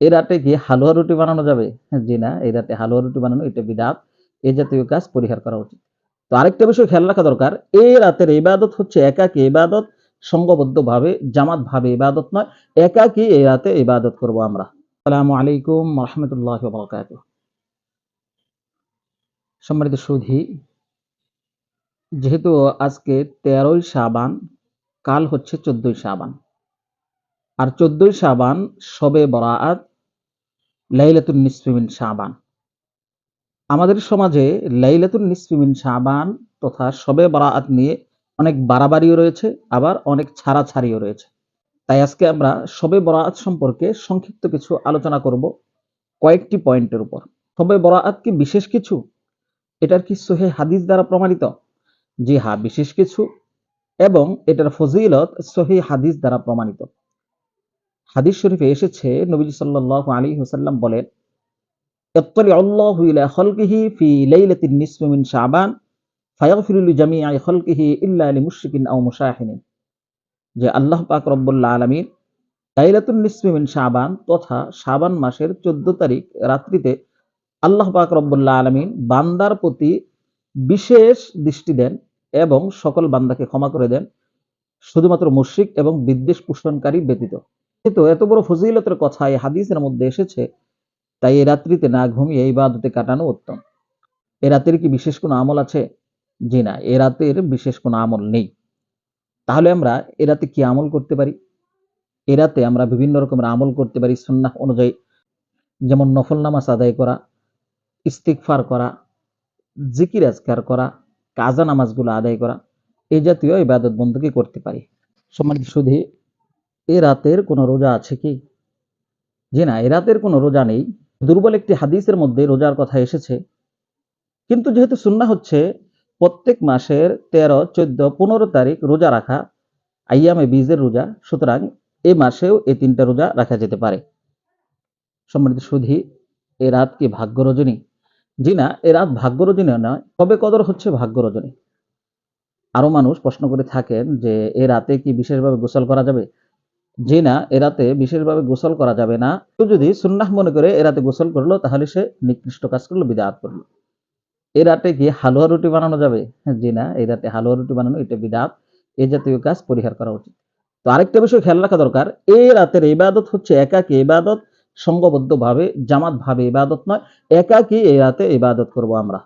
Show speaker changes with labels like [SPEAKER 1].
[SPEAKER 1] এই রাতে কি হালুয়া রুটি বানানো যাবে জি না, এই রাতে হালুয়া রুটি বানানো এটা বিদাত এই জাতীয় কাজ পরিহার করা উচিত। তো আরেকটা বিষয় খেয়াল রাখা দরকার এই রাতের ইবাদত হচ্ছে একাকী ইবাদত সঙ্গবদ্ধ ভাবে জামাত ভাবে ইবাদত নয়, একাকী এই রাতে ইবাদত করব আমরা। আসসালামু আলাইকুম রহমতুল্লাহ সম্মানিত সুধি, যেহেতু আজকে তেরোই সাবান কাল হচ্ছে চোদ্দই সাবান আর চোদ্দই সাবান সবে বরাআত লাইলাতুন নিসফিমিন সাবান আমাদের সমাজে লাইলাতুন নিসফিমিন সাবান তথা সবে বরাআত নিয়ে অনেক বাড়াবাড়িও রয়েছে, আবার অনেক ছাড়াছাড়িও রয়েছে। তাই আজকে আমরা সবে বরাআত সম্পর্কে সংক্ষিপ্ত কিছু আলোচনা করব কয়েকটি পয়েন্টের উপর। সবে বরাত কি বিশেষ কিছু? এটার কি সোহে হাদিস দ্বারা প্রমাণিত? জি হা বিশেষ কিছু। এবং এটার ফজিলত সহি হাদিস দ্বারা প্রমাণিত। হাদিস শরীফে এসেছে, নবীজি সাল্লাল্লাহু আলাইহি ওয়াসাল্লাম বলেন আল্লাহু পাক তথা মাসের 14 তারিখ রাত্রিতে আল্লাহ পাক রব্বুল আলামিন বান্দার প্রতি বিশেষ দৃষ্টি দেন এবং সকল বান্দাকে ক্ষমা করে দেন, শুধুমাত্র মুশরিক এবং বিদ্বেষ পোষণকারী ব্যতীত। কিন্তু এত বড় ফজিলতের কথা এই হাদিসের মধ্যে এসেছে। তাই এই রাত্রিতে না ঘুমিয়ে এই বাদতে কাটানো উত্তম। এ রাতের কি বিশেষ কোনো আমল আছে? জি না, এ রাতের বিশেষ কোনো আমল নেই। তাহলে আমরা এ রাতে কি আমল করতে পারি? এ রাতে আমরা বিভিন্ন রকমের আমল করতে পারি সুন্নাহ অনুযায়ী। যেমন নফল নামাজ আদায় করা ইস্তিকফার করা, জিকির আজকার করা, কাজা নামাজগুলো আদায় করা এই জাতীয় ইবাদত বন্ধুকে করতে পারি। সম্মানিত শুধু এ রাতের কোনো রোজা আছে কি? জি না, এ রাতের কোনো রোজা নেই। দুর্বল একটি হাদিসের মধ্যে রোজার কথা এসেছে। কিন্তু যেহেতু সুন্না হচ্ছে, প্রত্যেক মাসের তেরো, চোদ্দ, পনেরো তারিখ রোজা রাখা আইয়ামে বীজের রোজা, সুতরাং এ মাসেও এই তিনটা রোজা রাখা যেতে পারে। সম্মানিত সুধি, এ রাত কি ভাগ্য রজনী জি না, এ রাত ভাগ্য রজনী নয়। কবে কদর হচ্ছে ভাগ্য রজনী আরও মানুষ প্রশ্ন করে থাকেন যে এ রাতে কি বিশেষভাবে গোসল করা যাবে? জি না এ রাতে বিশেষভাবে গোসল করা যাবে না। কেউ যদি সুন্নাহ মনে করে এ রাতে গোসল করল, তাহলে সে নিকৃষ্ট কাজ করল, বিদাত করল। এ রাতে কি হালুয়া রুটি বানানো যাবে? জি না এই রাতে হালুয়া রুটি বানানো এটা বিদাত। এ জাতীয় কাজ পরিহার করা উচিত। তো আরেকটা বিষয় খেয়াল রাখা দরকার, এই রাতের ইবাদত হচ্ছে একাকী ইবাদত সঙ্গবদ্ধ ভাবে জামাত ভাবে ইবাদত নয়, একাকী এই রাতে ইবাদত করব আমরা।